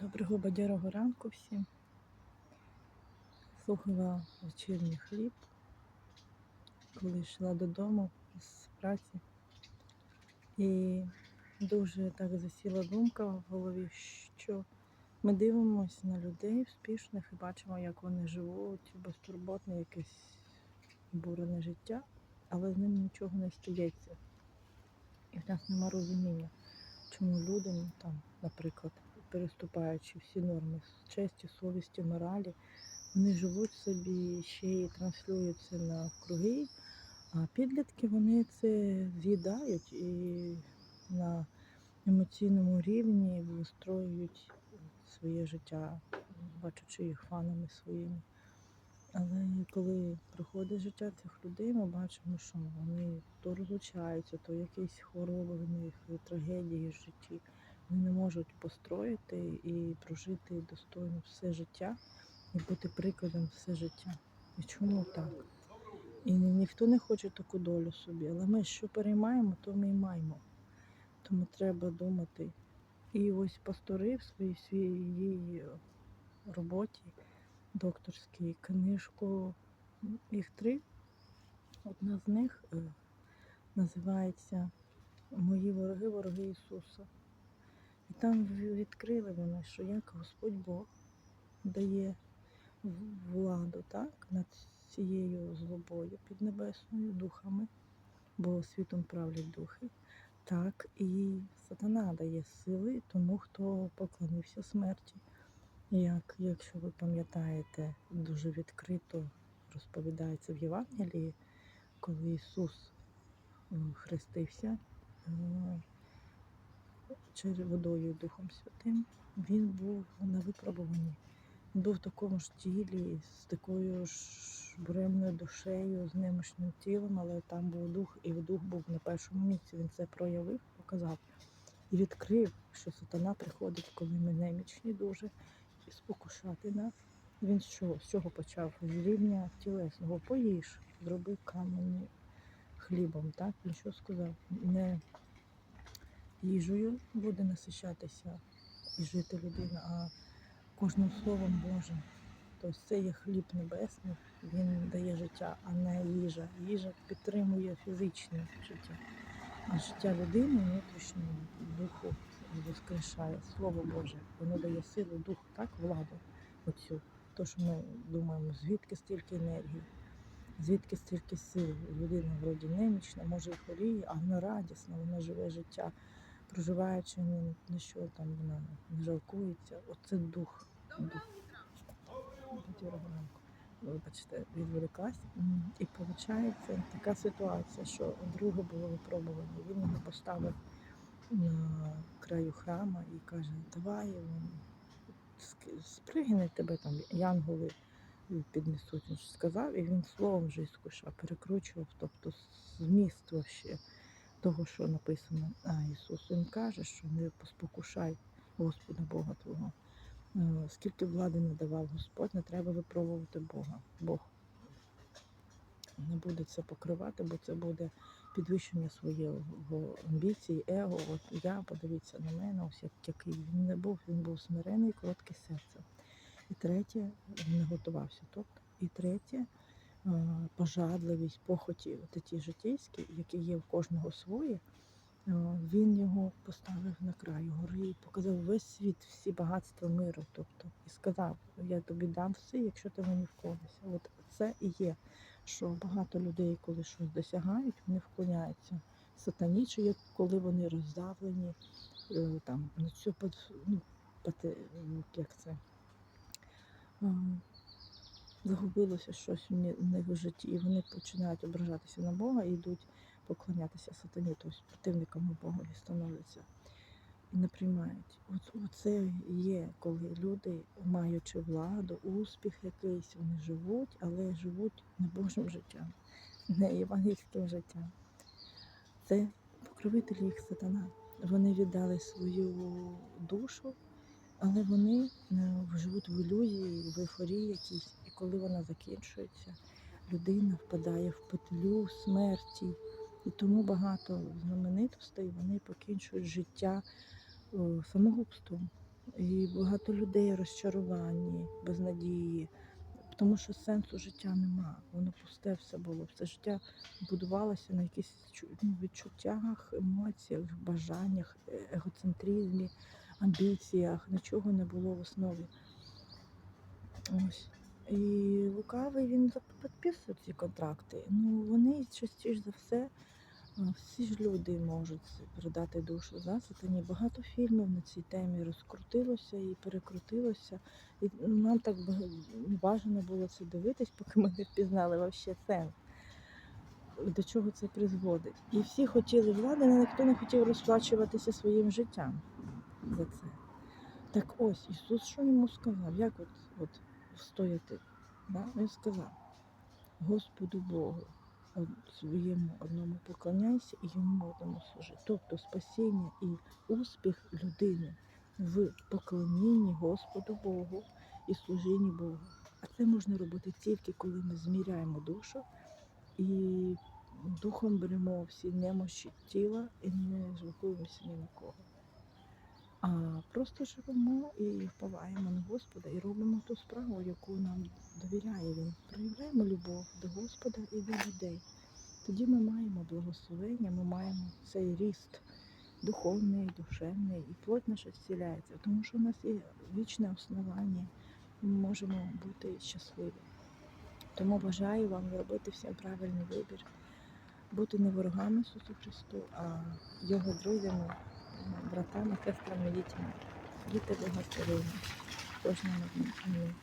Доброго бадьорого ранку всім. Слухала вечірній хліб, коли йшла додому з праці. І дуже так засіла думка в голові, що ми дивимося на людей успішних і бачимо, як вони живуть, безтурботне якесь бурене життя, але з ним нічого не стається. І в нас нема розуміння, чому людям там, наприклад, переступаючи всі норми честі, совісті, моралі, вони живуть собі ще й транслюють це на круги, а підлітки вони це з'їдають і на емоційному рівні вистроюють своє життя, бачачи їх фанами своїми. Але коли проходить життя цих людей, ми бачимо, що вони то розлучаються, то якісь хвороби в них, трагедії в житті. Вони не можуть построїти і прожити достойно все життя і бути прикладом все життя. І чому так? І ніхто не хоче таку долю собі, але ми що переймаємо, то ми й маємо. Тому треба думати. І ось пастори в своїй своїй роботі докторській книжку, їх три. Одна з них е, називається Мої вороги, вороги Ісуса. І там відкрили вони, що як Господь Бог дає владу так, над цією злобою піднебесною духами, бо світом правлять духи, так і сатана дає сили тому, хто поклонився смерті. Як, якщо ви пам'ятаєте, дуже відкрито розповідається в Євангелії, коли Ісус е, хрестився. Через водою і Духом Святим, він був на випробуванні. Він був в такому ж тілі, з такою ж буремною душею, з немощним тілом, але там був дух, і дух був на першому місці. Він це проявив, показав і відкрив, що сатана приходить, коли ми немічні дуже, і спокушати нас. Він що, з чого почав? З рівня тілесного. Поїж, зробив камені хлібом. Так? Він що сказав? Не їжею буде насичатися і жити людина, а кожним словом Божим. Тобто це є хліб небесний, він дає життя, а не їжа. Їжа підтримує фізичне життя. А життя людини внутрішнього духу воскрешає. Слово Боже, воно дає силу, дух, так, владу оцю. То, що ми думаємо, звідки стільки енергії, звідки стільки сил. Людина вроді немічна, може і хворіє, а вона радісна, вона живе життя, проживаючи ні на що там вона не жалкується. Оце дух. дух. Вибачте, відволіклась. М, І виходить така ситуація, що друге було випробування. Він його поставив на краю храма і каже, давай м, тебе там, янголи піднесуть. Він сказав, і він словом вже іскушав, перекручував, тобто зміст вообще того, що написано. А Ісус Він каже, що не поспокушай Господа Бога Твого. Е, Скільки влади не давав Господь, не треба випробувати Бога. Бог не буде це покривати, бо це буде підвищення своєї амбіції, его. От я, подивіться на мене, ось який він не був, він був смирений, короткий серцем. І третє, він не готувався. Тобто, і третє, пожадливість, похоті, от ті житейські, які є в кожного свої. Е, Він його поставив на край гори і показав весь світ, всі багатства миру. Тобто, і сказав: Я тобі дам все, якщо ти мені вклонишся. От це і є, що багато людей, коли щось досягають, вони вклоняються сатані, чи як коли вони роздавлені, е, там на цю ну, як це. Загубилося щось в них в житті, і вони починають ображатися на Бога і йдуть поклонятися сатані, тобто противниками Бога і становляться і не приймають. От, оце є, коли люди, маючи владу, успіх якийсь, вони живуть, але живуть не Божим життям, не євангельським життям. Це покровитель їх сатана. Вони віддали свою душу, але вони е, живуть в ілюзії, в ейфорії якійсь. Коли вона закінчується, людина впадає в петлю смерті. І тому багато знаменитостей вони покінчують життя самогубством. І багато людей розчаровані, без надії, тому що сенсу життя нема. Воно пусте все було. Все життя будувалося на якихось ну, відчуттях, емоціях, бажаннях, е- егоцентризмі, амбіціях. Нічого не було в основі. Ось. І лукавий він підписує ці контракти. Ну вони частіше за все, всі ж люди можуть передати душу за сатані. Багато фільмів на цій темі розкрутилося і перекрутилося. І нам так бажано було це дивитись, поки ми не впізнали вообще сенс. До чого це призводить? І всі хотіли влади, але ніхто не хотів розплачуватися своїм життям за це. Так ось Ісус що йому сказав? Як от, от встояти? Да? Він сказав: Господу Богу, своєму одному поклоняйся і йому одному служи. Тобто спасіння і успіх людини в поклонінні Господу Богу і служінні Богу. А це можна робити тільки коли ми зміряємо душу і духом беремо всі немощі тіла і не жалкуємося ні на кого. А просто живемо і впливаємо на Господа і робимо ту справу, яку нам довіряє Він. Проявляємо любов до Господа і до людей. Тоді ми маємо благословення, ми маємо цей ріст духовний, душевний, і плоть наша зціляється, тому що у нас є вічне основання, і ми можемо бути щасливі. Тому бажаю вам робити всім правильний вибір, бути не ворогами Ісусу Христу, а Його друзями, братами, сестрами, дітьми. Діти багато Кожному. Амінь.